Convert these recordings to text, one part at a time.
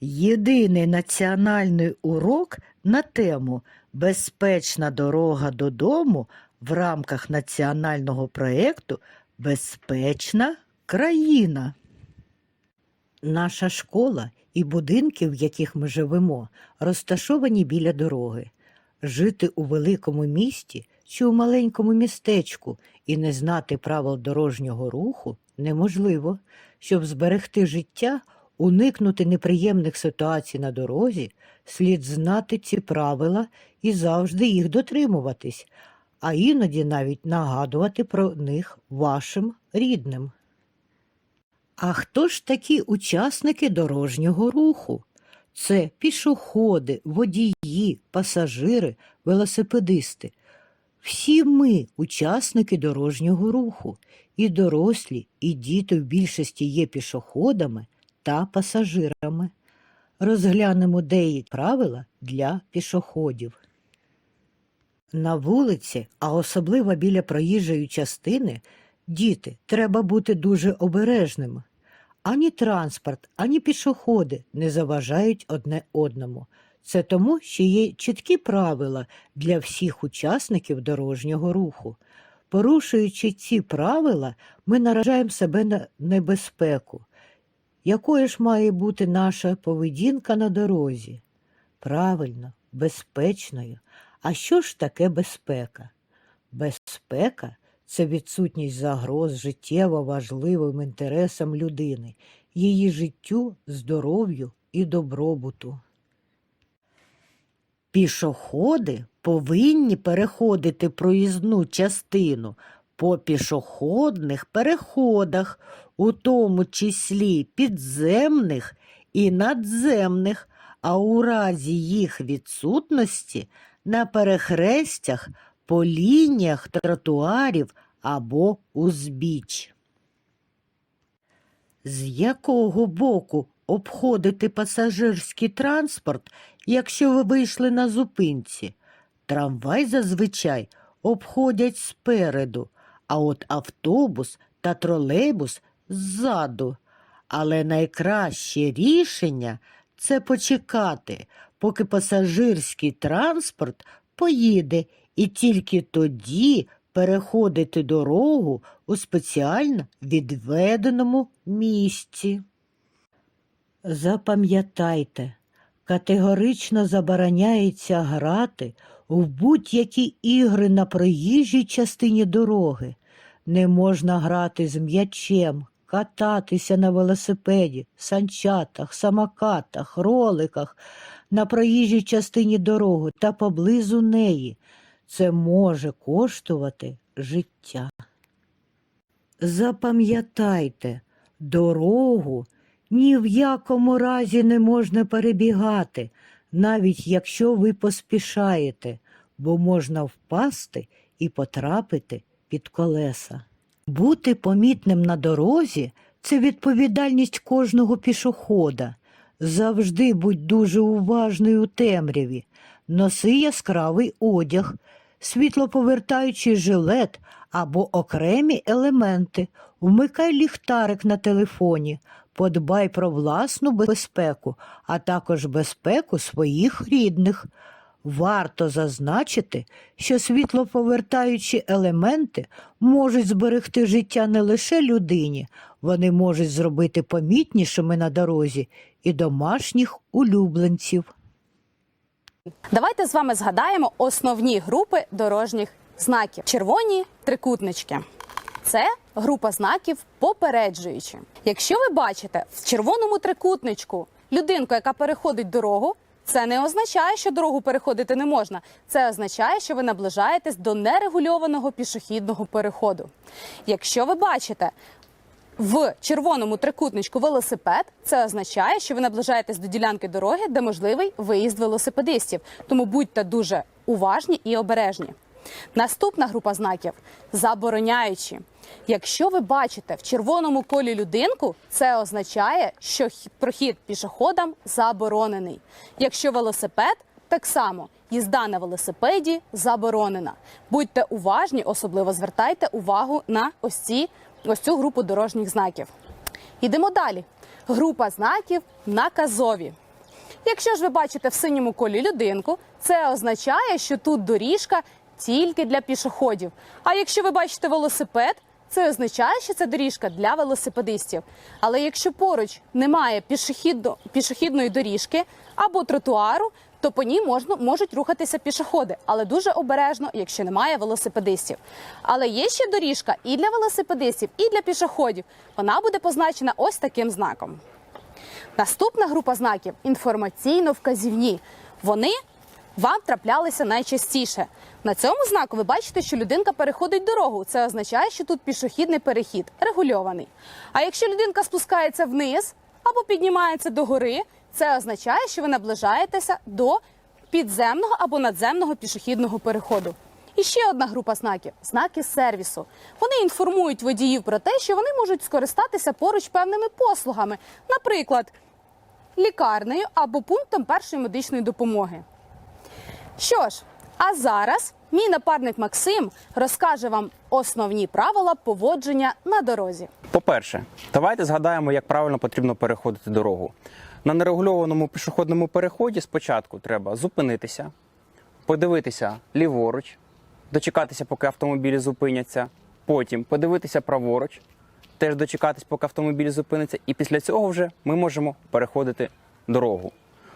Єдиний національний урок на тему Безпечна дорога додому в рамках національного проєкту Безпечна країна. Наша школа і будинки, в яких ми живемо, розташовані біля дороги. Жити у великому місті чи у маленькому містечку і не знати правил дорожнього руху неможливо. Щоб зберегти життя, уникнути неприємних ситуацій на дорозі, слід знати ці правила і завжди їх дотримуватись, а іноді навіть нагадувати про них вашим рідним. А хто ж такі учасники дорожнього руху? Це пішоходи, водії, пасажири, велосипедисти. Всі ми учасники дорожнього руху, і дорослі, і діти в більшості є пішоходами та пасажирами. Розглянемо деякі правила для пішоходів. На вулиці, а особливо біля проїжджої частини, діти, треба бути дуже обережними. Ані транспорт, ані пішоходи не заважають одне одному. Це тому, що є чіткі правила для всіх учасників дорожнього руху. Порушуючи ці правила, ми наражаємо себе на небезпеку. Якою ж має бути наша поведінка на дорозі? Правильно, безпечною. А що ж таке безпека? Безпека це відсутність загроз життєво важливим інтересам людини, її життю, здоров'ю і добробуту. Пішоходи повинні переходити проїзну частину по пішохідних переходах, у тому числі підземних і надземних, а у разі їх відсутності на перехрестях по лініях тротуарів або узбіч. З якого боку обходити пасажирський транспорт, якщо ви вийшли на зупинці? Трамвай зазвичай обходять спереду, а от автобус та тролейбус ззаду. Але найкраще рішення це почекати, поки пасажирський транспорт поїде, і тільки тоді переходити дорогу у спеціально відведеному місці. Запам'ятайте, категорично забороняється грати в будь-які ігри на проїжджій частині дороги. Не можна грати з м'ячем, кататися на велосипеді, санчатах, самокатах, роликах на проїжджій частині дороги та поблизу неї. Це може коштувати життя. Запам'ятайте, дорогу ні в якому разі не можна перебігати, навіть якщо ви поспішаєте, бо можна впасти і потрапити під колеса. Бути помітним на дорозі це відповідальність кожного пішохода. Завжди будь дуже уважний у темряві, носи яскравий одяг, світлоповертаючий жилет або окремі елементи, вмикай ліхтарик на телефоні, подбай про власну безпеку, а також безпеку своїх рідних. Варто зазначити, що світлоповертаючі елементи можуть зберегти життя не лише людині, вони можуть зробити помітнішими на дорозі і домашніх улюбленців. Давайте з вами згадаємо основні групи дорожніх знаків. Червоні трикутнички. Це група знаків попереджуючі. Якщо ви бачите в червоному трикутничку людинку, яка переходить дорогу, це не означає, що дорогу переходити не можна. Це означає, що ви наближаєтесь до нерегульованого пішохідного переходу. Якщо ви бачите в червоному трикутничку велосипед, це означає, що ви наближаєтесь до ділянки дороги, де можливий виїзд велосипедистів. Тому будьте дуже уважні і обережні. Наступна група знаків забороняючі. Якщо ви бачите в червоному колі людинку, це означає, що прохід пішоходам заборонений. Якщо велосипед, так само їзда на велосипеді заборонена. Будьте уважні, особливо звертайте увагу на ось ці ось цю групу дорожніх знаків. Йдемо далі. Група знаків наказові. Якщо ж ви бачите в синьому колі людинку, це означає, що тут доріжка тільки для пішоходів. А якщо ви бачите велосипед, це означає, що це доріжка для велосипедистів. Але якщо поруч немає пішохідно, пішохідної доріжки або тротуару, то по ній можна, можуть рухатися пішоходи, але дуже обережно, якщо немає велосипедистів. Але є ще доріжка і для велосипедистів, і для пішоходів. Вона буде позначена ось таким знаком. Наступна група знаків інформаційно-вказівні. Вони вам траплялися найчастіше. На цьому знаку ви бачите, що людинка переходить дорогу. Це означає, що тут пішохідний перехід регульований. А якщо людинка спускається вниз або піднімається догори, це означає, що ви наближаєтеся до підземного або надземного пішохідного переходу. І ще одна група знаків знаки сервісу. Вони інформують водіїв про те, що вони можуть скористатися поруч певними послугами, наприклад, лікарнею або пунктом першої медичної допомоги. Що ж, а зараз мій напарник Максим розкаже вам основні правила поводження на дорозі. По-перше, давайте згадаємо, як правильно потрібно переходити дорогу. На нерегульованому пішохідному переході спочатку треба зупинитися, подивитися ліворуч, дочекатися, поки автомобілі зупиняться, потім подивитися праворуч, теж дочекатись, поки автомобілі зупиняться, і після цього вже ми можемо переходити дорогу.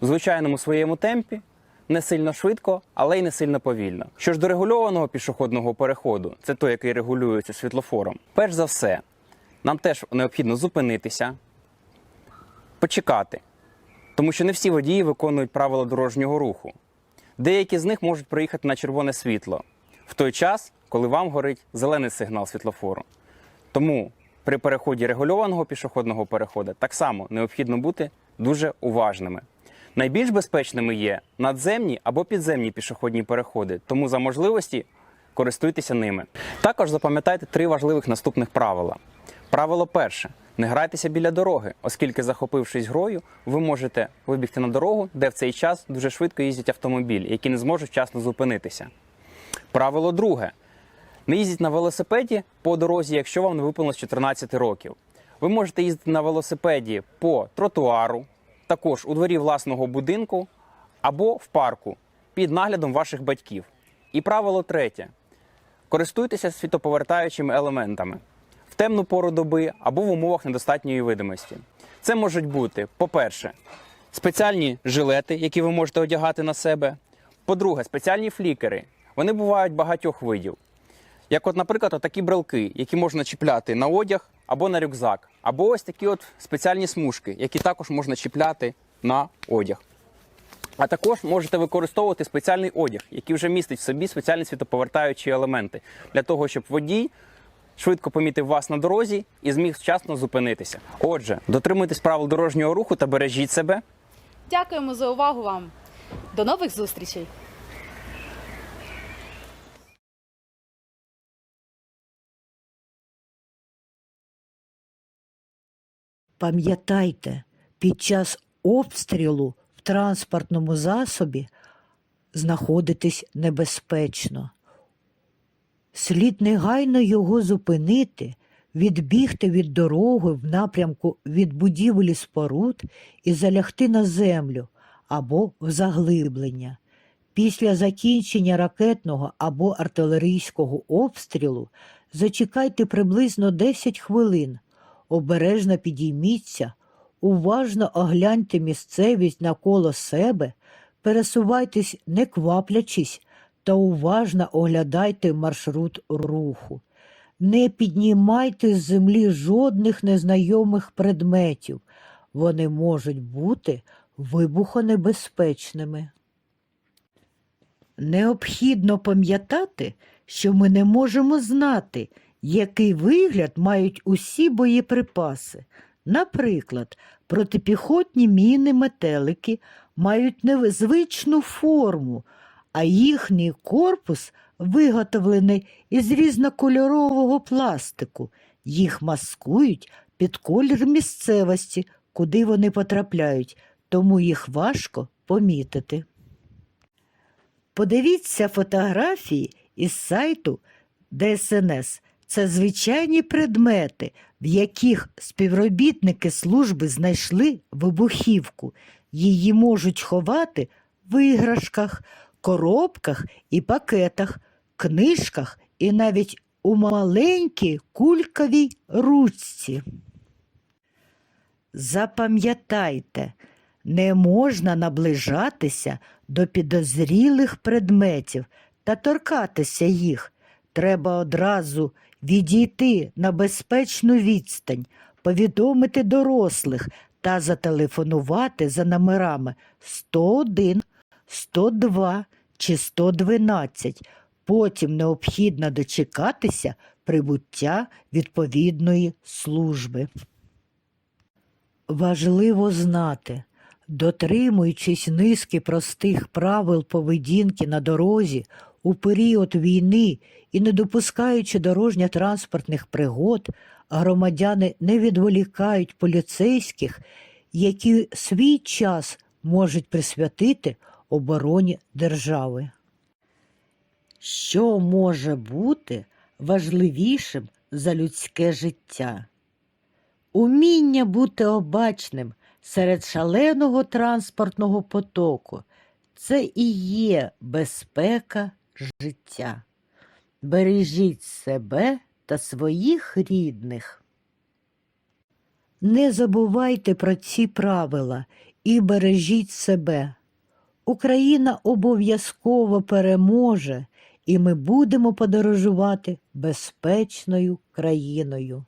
У звичайному своєму темпі, не сильно швидко, але й не сильно повільно. Що ж до регульованого пішохідного переходу, це той, який регулюється світлофором. Перш за все, нам теж необхідно зупинитися, почекати, тому що не всі водії виконують правила дорожнього руху. Деякі з них можуть проїхати на червоне світло в той час, коли вам горить зелений сигнал світлофору. Тому при переході регульованого пішохідного переходу так само необхідно бути дуже уважними. Найбільш безпечними є надземні або підземні пішохідні переходи, тому за можливості користуйтеся ними. Також запам'ятайте три важливих наступних правила. Правило перше: не грайтеся біля дороги, оскільки, захопившись грою, ви можете вибігти на дорогу, де в цей час дуже швидко їздять автомобілі, які не зможуть вчасно зупинитися. Правило друге: не їздіть на велосипеді по дорозі, якщо вам не виповнилось 14 років. Ви можете їздити на велосипеді по тротуару, також у дворі власного будинку або в парку під наглядом ваших батьків. І правило третє: користуйтеся світоповертаючими елементами в темну пору доби або в умовах недостатньої видимості. Це можуть бути, по-перше, спеціальні жилети, які ви можете одягати на себе. По-друге, спеціальні флікери. Вони бувають багатьох видів. Як, от, наприклад, такі брелки, які можна чіпляти на одяг або на рюкзак, або ось такі от спеціальні смужки, які також можна чіпляти на одяг. А також можете використовувати спеціальний одяг, який вже містить в собі спеціальні світоповертаючі елементи, для того, щоб водій швидко помітив вас на дорозі і зміг вчасно зупинитися. Отже, дотримуйтесь правил дорожнього руху та бережіть себе. Дякуємо за увагу вам. До нових зустрічей! Пам'ятайте, під час обстрілу в транспортному засобі знаходитись небезпечно. Слід негайно його зупинити, відбігти від дороги в напрямку від будівлі споруд і залягти на землю або в заглиблення. Після закінчення ракетного або артилерійського обстрілу зачекайте приблизно 10 хвилин, обережно підійміться, уважно огляньте місцевість навколо себе, пересувайтесь не кваплячись та уважно оглядайте маршрут руху. Не піднімайте з землі жодних незнайомих предметів. Вони можуть бути вибухонебезпечними. Необхідно пам'ятати, що ми не можемо знати, який вигляд мають усі боєприпаси. Наприклад, протипіхотні міни метелики мають незвичну форму, а їхній корпус виготовлений із різнокольорового пластику. Їх маскують під колір місцевості, куди вони потрапляють, тому їх важко помітити. Подивіться фотографії із сайту ДСНС. Це звичайні предмети, в яких співробітники служби знайшли вибухівку. Її можуть ховати в іграшках, коробках і пакетах, книжках і навіть у маленькій кульковій ручці. Запам'ятайте, не можна наближатися до підозрілих предметів та торкатися їх. Треба одразу відійти на безпечну відстань, повідомити дорослих та зателефонувати за номерами 101, 102 чи 112. Потім необхідно дочекатися прибуття відповідної служби. Важливо знати, дотримуючись низки простих правил поведінки на дорозі у період війни і не допускаючи дорожньо-транспортних пригод, громадяни не відволікають поліцейських, які свій час можуть присвятити обороні держави. Що може бути важливішим за людське життя? Уміння бути обачним серед шаленого транспортного потоку це і є безпека життя. Бережіть себе та своїх рідних. Не забувайте про ці правила і бережіть себе. Україна обов'язково переможе, і ми будемо подорожувати безпечною країною.